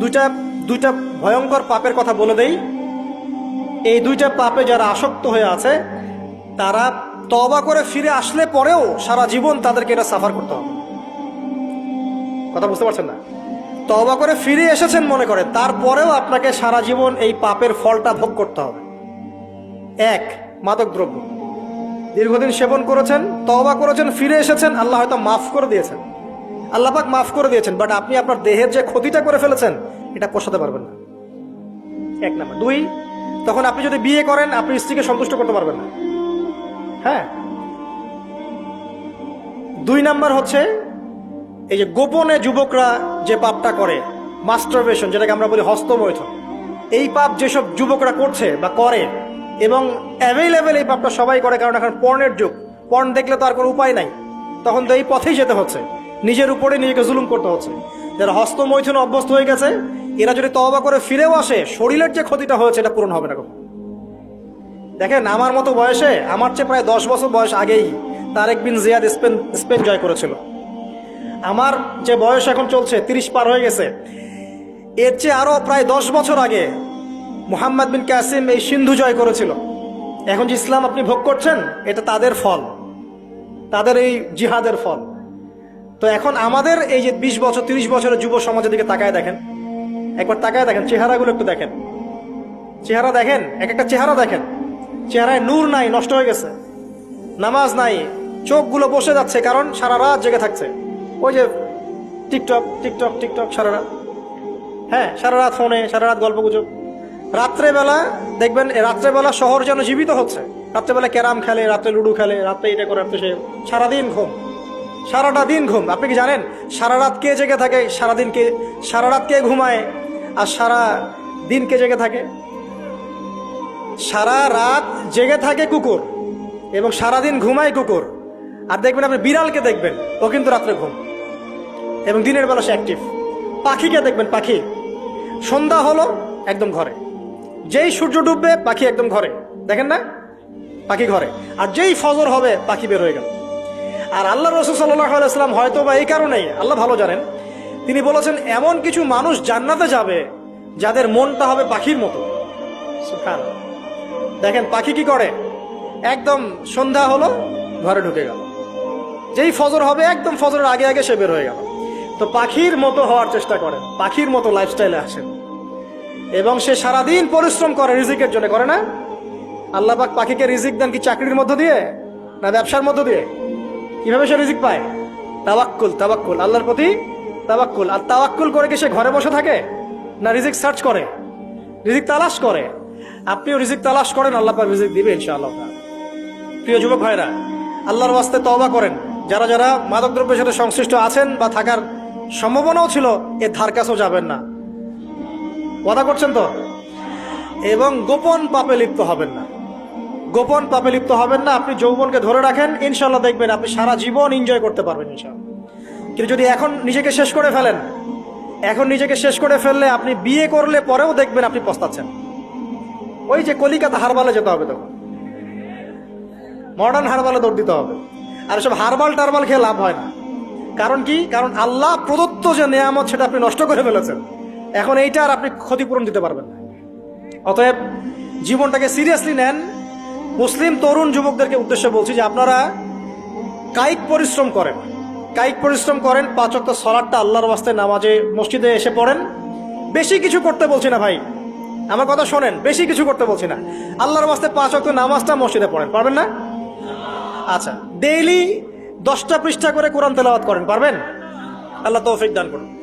দুইটা দুইটা ভয়ঙ্কর পাপের কথা বলে দেই। এই দুইটা পাপে যারা আসক্ত হয়ে আছে, তারা তবা করে ফিরে আসলে পরেও সারা জীবন তাদেরকে এটা সাফার করতে হবে। কথা বুঝতে পারছেন না? তবা করে ফিরে এসেছেন মনে করে, তারপরেও আপনাকে সারা জীবন এই পাপের ফলটা ভোগ করতে হবে। এক, মাদক দ্রব্য। দীর্ঘদিন সেবন করেছেন তবা করেছেন, ফিরে এসেছেন, আল্লাহ হয়তো মাফ করে দিয়েছেন। আল্লাহ পাক মাফ করে দিয়েছেন বাট আপনি আপনার দেহের যে ক্ষতিটা করে ফেলেছেন, এটা পোষাতে পারবেন না। এক নাম্বার। দুই, তখন আপনি যদি বিয়ে করেন, আপনি স্ত্রীকে সন্তুষ্ট করতে পারবেন না। হ্যাঁ? দুই নাম্বার হচ্ছে, এই যে গোপনে যুবকরা যে পাপটা করে মাস্টারবেশন যেটাকে আমরা বলি হস্তমৈথন, এই পাপ যেসব যুবকরা করছে বা করে, এবং অ্যাভেলেবেল এই পাপটা সবাই করে, কারণ এখন পর্নের যুগ পর্ন দেখলে তো আর কোনো উপায় নাই, তখন তো এই পথেই যেতে হচ্ছে। নিজের উপরে নিজেকে জুলুম করতে হচ্ছে। যারা হস্তমৈথুন অভ্যস্ত হয়ে গেছে, এরা যদি তবা করে ফিরেও আসে, শরীরের যে ক্ষতিটা হয়েছে, এটা পূরণ হবে না কখনো। দেখেন, আমার মতো বয়সে, আমার চেয়ে প্রায় দশ বছর বয়স আগেই Tariq bin Ziyad Spain Spain জয় করেছিল। আমার যে বয়স এখন চলছে, তিরিশ পার হয়ে গেছে, এর চেয়ে আরও প্রায় দশ বছর আগে মোহাম্মদ বিন কাসিম এই সিন্ধু জয় করেছিল। এখন যে ইসলাম আপনি ভোগ করছেন, এটা তাদের ফল। তাদের এই জিহাদের ফল। তো এখন আমাদের এই যে বিশ বছর, তিরিশ বছরের যুব সমাজের দিকে তাকায় দেখেন। একবার তাকায় দেখেন, চেহারাগুলো একটু দেখেন। চেহারা দেখেন, এক একটা চেহারা দেখেন। চেহারায় নূর নাই, নষ্ট হয়ে গেছে। নামাজ নাই, চোখগুলো বসে যাচ্ছে কারণ সারা রাত জেগে থাকছে। ওই যে টিকটক টিকটক টিকটক, সারা রাত। হ্যাঁ সারা রাত ফোনে, সারা রাত গল্প গুজব রাত্রেবেলা দেখবেন রাত্রেবেলা শহর যেন জীবিত হচ্ছে। রাত্রেবেলা ক্যারাম খেলে, রাত্রে লুডো খেলে, রাত্রে এটা করে, রাত্রে সে সারাদিন ঘুম। সারাটা দিন ঘুম। আপনি কি জানেন? সারা রাত কে জেগে থাকে? সারাদিন কে সারা রাত কে ঘুমায়? আর সারা দিন কে জেগে থাকে? সারা রাত জেগে থাকে কুকুর এবং সারাদিন ঘুমায় কুকুর। আর দেখবেন আপনি বিড়ালকে দেখবেন, ও কিন্তু রাত্রে ঘুম। এবং দিনের বেলা সে অ্যাক্টিভ পাখিকে দেখবেন, পাখি। সন্ধ্যা হলো একদম ঘরে। যেই সূর্য ডুববে, পাখি একদম ঘরে। দেখেন না? পাখি ঘরে। আর যেই ফজর হবে, পাখি বের হয়ে গেল। আর আল্লাহ রসুল সাল্লাহ আলাইসলাম হয়তো বা এই কারণেই, আল্লাহ ভালো জানেন, তিনি বলেছেন, এমন কিছু মানুষ জান্নাতে যাবে যাদের মনটা হবে পাখির মতো। সুবহানাল্লাহ। দেখেন, পাখি কি করে? একদম সন্ধ্যা হলো, ঘরে ঢুকে গেল। যেই ফজর হবে, একদম ফজরের আগে আগে সে বের হয়ে গেল। তো পাখির মতো হওয়ার চেষ্টা করেন পাখির মতো লাইফস্টাইলে আসেন। এবং সে সারাদিন পরিশ্রম করে রিজিকের জন্য, করে না? আল্লাহ পাক পাখিকে রিজিক দেন কি চাকরির মধ্য দিয়ে, না ব্যবসার মধ্য দিয়ে? কীভাবে সে রিজিক পায়? তাবাক্কুল তাবাক্কুল আল্লাহর প্রতি তাবাক্কুল আর তাবাক্কুল করে কি সে ঘরে বসে থাকে? না রিজিক সার্চ করে? রিজিক তালাশ করে? আপনিও রিজিক তালাশ করেন, আল্লাহ পাক রিজিক দিবে ইনশাআল্লাহ। প্রিয় যুবক ভাইরা, আল্লাহর ওয়াস্তে তওবা করেন। যারা যারা মাদক দ্রব্যের সাথে সংশ্লিষ্ট আছেন বা থাকার সম্ভাবনাও ছিল, এ ধার কাছেও যাবেন না। ওয়াদা করছেন তো? এবং গোপন পাপে লিপ্ত হবেন না। গোপন পাপে লিপ্ত হবেন না, আপনি যৌবনকে ধরে রাখেন ইনশাল্লাহ দেখবেন আপনি সারা জীবন এনজয় করতে পারবেন কিন্তু যদি এখন নিজেকে শেষ করে ফেলেন, এখন নিজেকে শেষ করে ফেললে আপনি বিয়ে করলে পরেও দেখবেন আপনি পস্তাচ্ছেন। ওই যে কলিকাতা হারবালে যেতে হবে তখন। মডার্ন হারবালে দৌড় দিতে হবে। আর সব হারবাল টারবাল খেয়ে লাভ হয় না। কারণ কি? কারণ আল্লাহ প্রদত্ত যে নেয়ামত, সেটা আপনি নষ্ট করে ফেলেছেন। এখন এইটা আর আপনি ক্ষতিপূরণ দিতে পারবেন না। অতএব জীবনটাকে সিরিয়াসলি নেন মুসলিম তরুণ যুবকদেরকে উদ্দেশ্যে বলছি যে আপনারা কায়িক পরিশ্রম করেন। কায়িক পরিশ্রম করেন, পাঁচ অক্ট সলাটটা আল্লাহর বাস্তে নামাজে মসজিদে এসে পড়েন। বেশি কিছু করতে বলছি না ভাই। আমার কথা শোনেন, বেশি কিছু করতে বলছি না। আল্লাহর বাস্তে পাঁচ অক্ট নামাজটা মসজিদে পড়েন, পারবেন না? আচ্ছা ডেইলি দশটা পৃষ্ঠা করে কোরআন তেলাওয়াত করেন, পারবেন? আল্লাহ তৌফিক দান করুন।